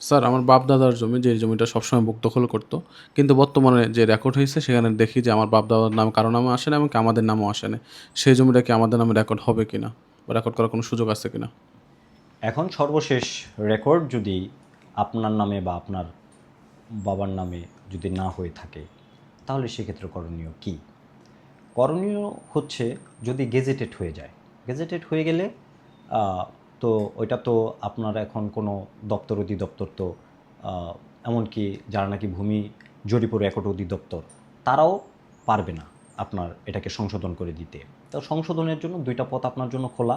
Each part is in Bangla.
স্যার, আমার বাপ দাদার জমি, যে জমিটা সবসময় ভুক্তখল করতো, কিন্তু বর্তমানে যে রেকর্ড হয়েছে, সেখানে দেখি যে আমার বাপ দাদার নাম কারও নামে আসে না, এমনকি আমাদের নামও আসে না। সেই জমিটা কি আমাদের নামে রেকর্ড হবে কিনা বা রেকর্ড করার কোনো সুযোগ আছে কিনা? এখন সর্বশেষ রেকর্ড যদি আপনার নামে বা আপনার বাবার নামে যদি না হয়ে থাকে, তাহলে সেক্ষেত্রে করণীয় কি? করণীয় হচ্ছে যদি গেজেটেড হয়ে যায়। গেজেটেড হয়ে গেলে তো ওইটা তো আপনার এখন কোনো দপ্তর অধিদপ্তর তো এমনকি যারা নাকি ভূমি জরিপুর রেকর্ড অধিদপ্তর, তারাও পারবে না আপনার এটাকে সংশোধন করে দিতে। তো সংশোধনের জন্য দুইটা পথ আপনার জন্য খোলা।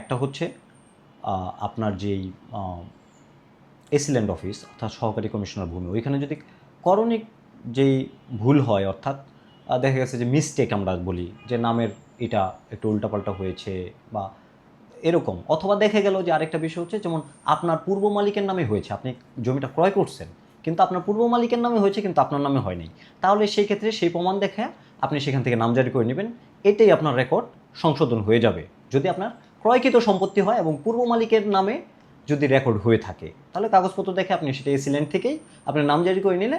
একটা হচ্ছে আপনার যেই এসিল্যান্ড অফিস, অর্থাৎ সহকারী কমিশনার ভূমি, ওইখানে যদি করণিক যেই ভুল হয়, অর্থাৎ দেখা গেছে যে মিস্টেক আমরা বলি, যে নামের এটা একটু উল্টাপাল্টা হয়েছে বা এরকম। অথবা দেখে গেল যে আরেকটা বিষয় হচ্ছে, যেমন আপনার পূর্ব মালিকের নামে হয়েছে, আপনি জমিটা ক্রয় করছেন, কিন্তু আপনার পূর্ব মালিকের নামে হয়েছে, কিন্তু আপনার নামে হয়নি তাহলে সেই ক্ষেত্রে সেই প্রমাণ দেখে আপনি সেখান থেকে নামজারি করে নেবেন, এটাই আপনার রেকর্ড সংশোধন হয়ে যাবে। যদি আপনার ক্রয়কৃত সম্পত্তি হয় এবং পূর্ব মালিকের নামে যদি রেকর্ড হয়ে থাকে, তাহলে কাগজপত্র দেখে আপনি সেটা এসিল্যান্ড থেকেই আপনার নামজারি করে নিলে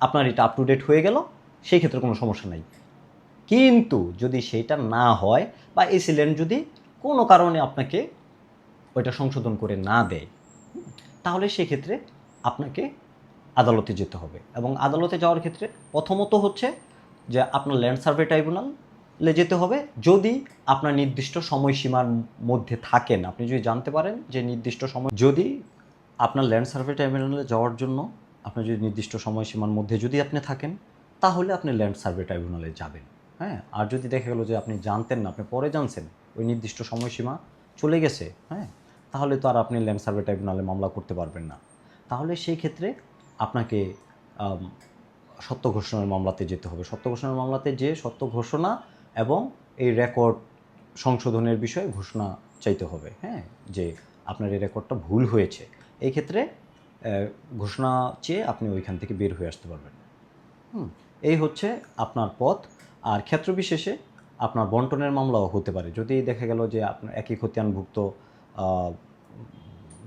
আপনার এটা আপ টু ডেট হয়ে গেল, সেই ক্ষেত্রে কোনো সমস্যা নাই। কিন্তু যদি সেটা না হয় বা এসিল্যান্ড যদি কোনো কারণে আপনাকে ওইটা সংশোধন করে না দেয়, তাহলে সেক্ষেত্রে আপনাকে আদালতে যেতে হবে। এবং আদালতে যাওয়ার ক্ষেত্রে প্রথমত হচ্ছে যে আপনার ল্যান্ড সার্ভে ট্রাইব্যুনালে যেতে হবে। যদি আপনার নির্দিষ্ট সময়সীমার মধ্যে থাকেন, আপনি যদি জানতে পারেন যে নির্দিষ্ট সময়, যদি আপনার ল্যান্ড সার্ভে ট্রাইব্যুনালে যাওয়ার জন্য আপনার যদি নির্দিষ্ট সময়সীমার মধ্যে যদি আপনি থাকেন, তাহলে আপনি ল্যান্ড সার্ভে ট্রাইব্যুনালে যাবেন। হ্যাঁ? আর যদি দেখা গেলো যে আপনি জানতেন না, আপনি পরে জানছেন, ওই নির্দিষ্ট সময়সীমা চলে গেছে হ্যাঁ? তাহলে তো আর আপনি ল্যান্ড সার্ভে ট্রাইব্যুনালে মামলা করতে পারবেন না। তাহলে সেই ক্ষেত্রে আপনাকে সত্য ঘোষণার মামলাতে যেতে হবে। সত্য ঘোষণার মামলাতে যে সত্য ঘোষণা এবং এই রেকর্ড সংশোধনের বিষয়ে ঘোষণা চাইতে হবে হ্যাঁ? যে আপনার এই রেকর্ডটা ভুল হয়েছে। এই ক্ষেত্রে ঘোষণা চেয়ে আপনি ওইখান থেকে বের হয়ে আসতে পারবেন। হুম? এই হচ্ছে আপনার পথ। আর ক্ষেত্র বিশেষে আপনার বন্টনের মামলাও হতে পারে। যদি দেখা গেল যে আপনার একই খতিয়ানভুক্ত আহ,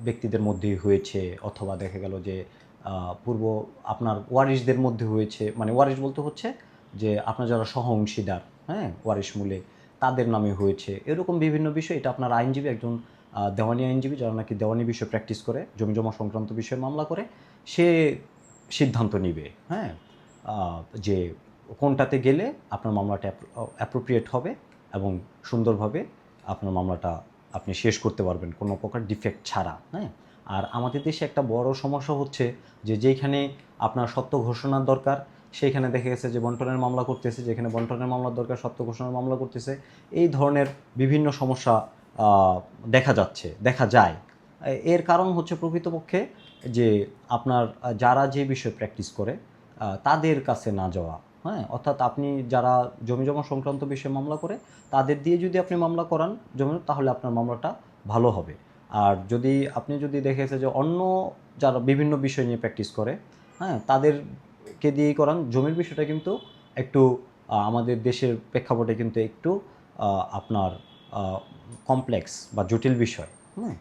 ব্যক্তিদের মধ্যেই হয়েছে অথবা দেখা গেল যে পূর্ব আপনার ওয়ারিশদের মধ্যে হয়েছে মানে ওয়ারিশ বলতে হচ্ছে যে আপনার যারা সহ অংশীদার হ্যাঁ ওয়ারিশ মূলে তাদের নামে হয়েছে। এরকম বিভিন্ন বিষয় এটা আপনার আইনজীবী একজন দেওয়ানি আইনজীবী যারা নাকি দেওয়ানি বিষয় প্র্যাকটিস করে জমি জমা সংক্রান্ত বিষয়ে মামলা করে সে সিদ্ধান্ত নিবে হ্যাঁ যে কোনটাতে গেলে আপনার মামলাটা অ্যাপ্রোপ্রিয়েট হবে এবং সুন্দরভাবে আপনার মামলাটা আপনি শেষ করতে পারবেন, কোনো প্রকার ডিফেক্ট ছাড়া হ্যাঁ? আর আমাদের দেশে একটা বড় সমস্যা হচ্ছে যে যেখানে আপনার সত্য ঘোষণার দরকার, সেইখানে দেখা গেছে যে বন্টনের মামলা করতেছে, যেখানে বন্টনের মামলার দরকার, সত্য ঘোষণার মামলা করতেছে, এই ধরনের বিভিন্ন সমস্যা দেখা যাচ্ছে, দেখা যায়। এর কারণ হচ্ছে প্রকৃতপক্ষে যে আপনার যারা যে বিষয়ে প্র্যাকটিস করে তাদের কাছে না যাওয়া হ্যাঁ অর্থাৎ আপনি যারা জমি জমা সংক্রান্ত বিষয়ে মামলা করে, তাদের দিয়ে যদি আপনি মামলা করান জমি, তাহলে আপনার মামলাটা ভালো হবে। আর যদি আপনি যদি দেখেছে যে অন্য যারা বিভিন্ন বিষয় নিয়ে প্র্যাকটিস করে হ্যাঁ তাদেরকে দিয়েই করান। জমির বিষয়টা কিন্তু একটু আমাদের দেশের প্রেক্ষাপটে কিন্তু একটু আপনার কমপ্লেক্স বা জটিল বিষয় হ্যাঁ।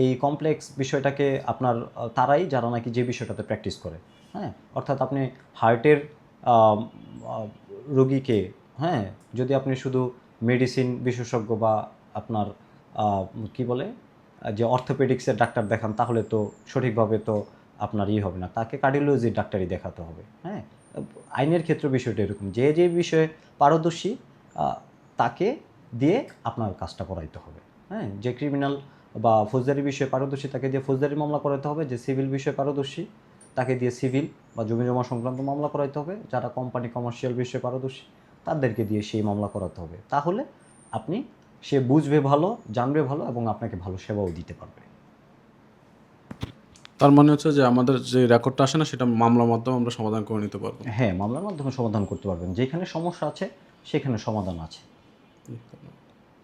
এই কমপ্লেক্স বিষয়টাকে আপনার তারাই যারা নাকি যে বিষয়টাতে প্র্যাকটিস করে হ্যাঁ। অর্থাৎ আপনি হার্টের রোগীকে হ্যাঁ যদি আপনি শুধু মেডিসিন বিশেষজ্ঞ বা আপনার কি বলে, যে অর্থোপেডিক্সের ডাক্তার দেখান, তাহলে তো সঠিকভাবে তো আপনার ই হবে না। তাকে কার্ডিওলজির ডাক্তারই দেখাতে হবে হ্যাঁ। আইনের ক্ষেত্রে বিষয়টা এরকম, যে যে বিষয়ে পারদর্শী তাকে দিয়ে আপনার কাজটা করাইতে হবে হ্যাঁ। যে ক্রিমিনাল বা ফৌজদারি বিষয়ে পারদর্শী, তাকে দিয়ে ফৌজদারি মামলা করাতে হবে, যে সিভিল বিষয়ে পারদর্শী তাকে দিয়ে সিভিল বা জমি জমা সংক্রান্ত মামলা করাইতে হবে যারা কোম্পানি কমার্শিয়াল বিষয়ে পারদর্শী তাদেরকে দিয়ে সেই মামলা করাতে হবে। তাহলে আপনি সে বুঝবে ভালো জানবে ভালো এবং আপনাকে ভালো সেবাও দিতে পারবে। তার মানে হচ্ছে যে আমাদের যে রেকর্ডটা আসে না সেটা মামলার মাধ্যমে আমরা সমাধান করে নিতে পারব। হ্যাঁ মামলার মাধ্যমে সমাধান করতে পারবেন। যেখানে সমস্যা আছে সেখানে সমাধান আছে।